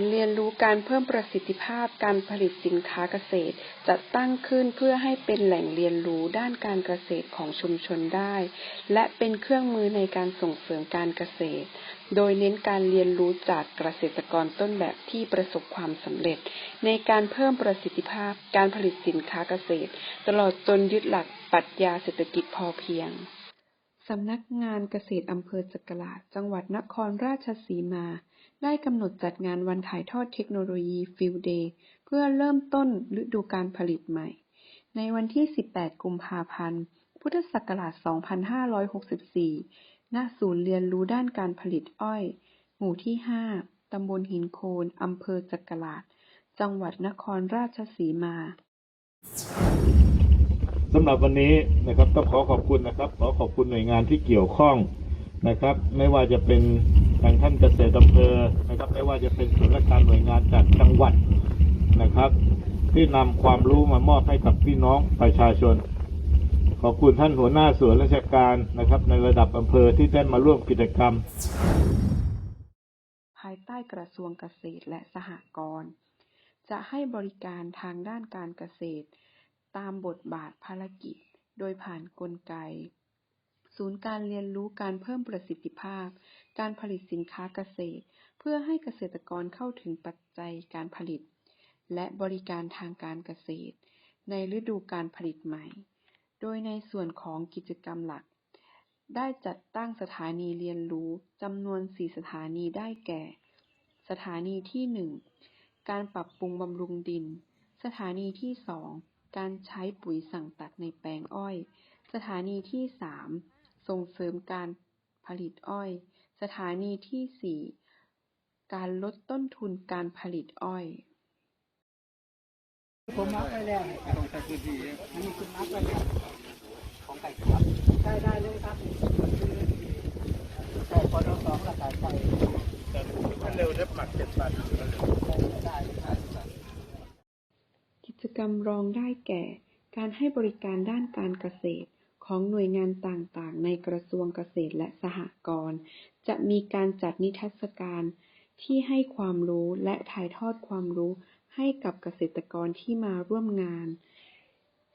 นย์เรียนรู้การเพิ่มประสิทธิภาพการผลิตสินค้าเกษตร จัดตั้งขึ้นเพื่อให้เป็นแหล่งเรียนรู้ด้านการเกษตรของชุมชนได้ และเป็นเครื่องมือในการส่งเสริมการเกษตร โดยเน้นการเรียนรู้จากเกษตรกรต้นแบบที่ประสบความสำเร็จ ในการเพิ่มประสิทธิภาพการผลิตสินค้าเกษตร ตลอดจนยึดหลักปรัชญาเศรษฐกิจพอเพียงสำนักงานเกษตรอำเภอจักราจังหวัดนครราชสีมา ได้กำหนดจัดงานวันถ่ายทอดเทคโนโลยีฟิลเดย์เพื่อเริ่มต้นฤดูการผลิตใหม่ ในวันที่ 18 กุมภาพันธ์ พุทธศักราช 2564 ณ ศูนย์เรียนรู้ด้านการผลิตอ้อย หมู่ที่ 5 ตำบลหินโคนอำเภอจักราช จังหวัดนครราชสีมาสำหรับวันนี้นะครับต้องขอขอบคุณนะครับ ขอขอบคุณหน่วยงานที่เกี่ยวข้องนะครับ ไม่ว่าจะเป็น ทางท่านเกษตรอำเภอนะครับไม่ว่าจะเป็นส่วนราชการหน่วยงานจากจังหวัดนะครับ ที่นำความรู้มามอบให้กับพี่น้องประชาชน ขอบคุณท่านหัวหน้าส่วนราชการนะครับ ในระดับอำเภอที่ได้มาร่วมกิจกรรม ภายใต้กระทรวงเกษตรและสหกรณ์จะให้บริการทางด้านการเกษตร ตามบทบาทภารกิจ โดยผ่านนกลไก ศูนย์การเรียนรู้การเพิ่มประสิทธิภาพ การผลิตสินค้าเกษตร เพื่อให้เกษตรกรเข้าถึงปัจจัยการผลิต และบริการทางการเกษตร ในฤดูการผลิตใหม่ โดยในส่วนของกิจกรรมหลัก ได้จัดตั้งสถานีเรียนรู้จำนวน 4 สถานีได้แก่ สถานีที่ 1 การปรับปรุงบำรุงดิน สถานีที่ 2การใช้ปุ๋ยสั่งตัดในแปลงอ้อย สถานีที่ 3 ส่งเสริมการผลิตอ้อย สถานีที่ 4 การลดต้นทุนการผลิตอ้อย ผมมักไปแล้วต้องใช้พื้นที่อันนี้คุณมักไปแล้วของไก่ครับได้ได้เลยครับใช่พอเราสองกระต่ายใส่มันเร็วได้หมักเจ็ดวันได้ได้กิจกรรมรองได้แก่ การให้บริการด้านการเกษตร ของหน่วยงานต่างๆ ในกระทรวงเกษตรและสหกรณ์จะมีการจัดนิทรรศการที่ให้ความรู้และถ่ายทอดความรู้ให้กับเกษตรกรที่มาร่วมงาน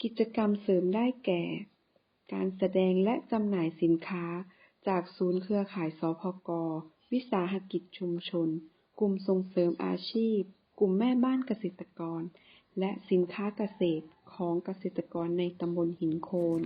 กิจกรรมเสริมได้แก่ การแสดงและจำหน่ายสินค้า จากศูนย์เครือข่ายสพก วิสาหกิจชุมชน กลุ่มส่งเสริมอาชีพ กลุ่มแม่บ้านเกษตรกร และสินค้าเกษตรของเกษตรกรในตำบลหินโคน